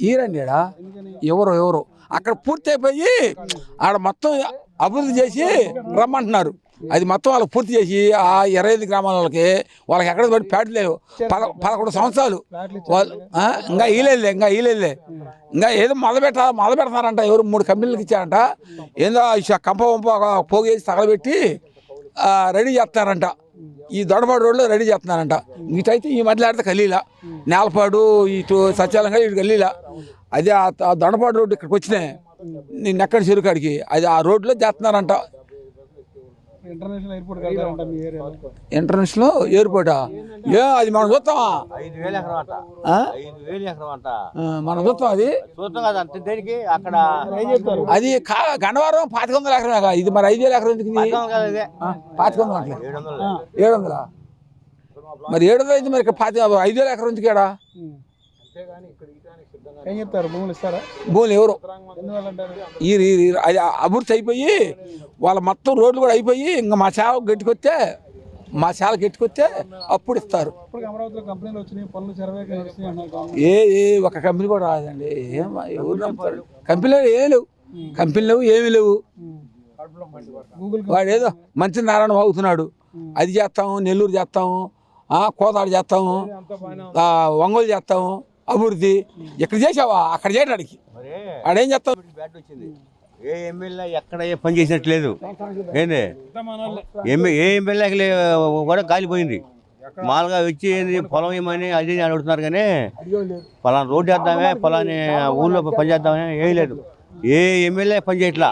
ఈరండి ఎవరు ఎవరు. అక్కడ పూర్తి అయిపోయి ఆడ మొత్తం అభివృద్ధి చేసి రమ్మంటున్నారు. అది మొత్తం వాళ్ళకి పూర్తి చేసి ఆ ఇరవై ఐదు గ్రామాల వాళ్ళకి వాళ్ళకి ఎక్కడ పడి ప్యాట్లు లేవు. పద పదకొండు సంవత్సరాలు. వాళ్ళు ఇంకా ఈలేదులే ఇంకా ఈలేదులే ఇంకా ఏదో మొదలు పెట్ట మొదలు పెడతారంట. ఎవరు మూడు కంపెనీలకు ఇచ్చారంట. ఏందో కంప వంప పోగేసి తగలబెట్టి రెడీ చేస్తారంట. ఈ దొడపాడు రోడ్లో రెడీ చేస్తున్నారంట. ఇటైతే ఈ మధ్యలో ఆడితే కలిలా నేలపాడు ఇటు సత్యాలంగా ఇటు కలిలా అది ఆ ఆ దొడపాడు రోడ్డు ఇక్కడికి వచ్చినాయి. నేను ఎక్కడ చెరుకాడికి అది ఆ రోడ్లో చేస్తున్నారంట. ఇంటర్నేషనల్ ఎయిర్పోర్ట్ కట్టారంట మీ ఏరియాలో. ఇంటర్నేషనల్ ఎయిర్పోర్టా? ఏ అది మనం చూస్తామా? ఐదు వేలు ఎకరం అంట. ఆ? ఐదు వేలు ఎకరం అంట. మనం చూస్తాం అది? చూద్దాం కదా అంత దేనికి? అక్కడ అది గన్నవరం పాతిక వందల ఎకరమేగా ఇది మరి ఐదు వేల ఎకరం ఎందుకు పాతిక వందల ఎకరం. ఏడు వందలు. ఏడు వందలా? మరి ఏడు వందలు అయితే మరి ఇక్కడ పాతి ఐదు వేల ఎకరం ఎందుకు ఏడా ఏం చెప్తారు? భూములు ఇస్తారా? భూములు ఎవరు? ఈ అది అభివృద్ధి అయిపోయి వాళ్ళ మొత్తం రోడ్లు కూడా అయిపోయి ఇంకా మా సేవ గట్టికొస్తే మా సేవ గట్టికొస్తే అప్పుడు ఇస్తారు. ఏ ఏ ఒక కంపెనీ కూడా రాదండి. ఏం ఎవరు నమ్ముతారు? కంపెనీలు ఏం లేవు. కంపెనీలు లేవు ఏమీ లేవు. ఏదో మంచి నారాయణ అవుతున్నాడు. అది చేస్తాము నెల్లూరు చేస్తాము ఆ, కోదాడు చేస్తాము ఆ, ఒంగోలు చేస్తాము. అభివృద్ధి ఇక్కడ చేసావా అక్కడ చేయడానికి ఆడేం చేస్తాం బ్యాట్ వచ్చింది. ఏ ఎమ్మెల్యే ఎక్కడ ఏ పని చేసినట్లేదు ఏంది? ఏ ఎమ్మెల్యేకి కూడా కాలిపోయింది మామూలుగా వచ్చి ఏంది పొలం ఏమని అది అని అడుగుతున్నారు కానీ పలానా రోడ్డు వేద్దామే పలాని ఊళ్ళో పని చేద్దామని ఏం లేదు. ఏ ఎమ్మెల్యే పని చేయట్లా.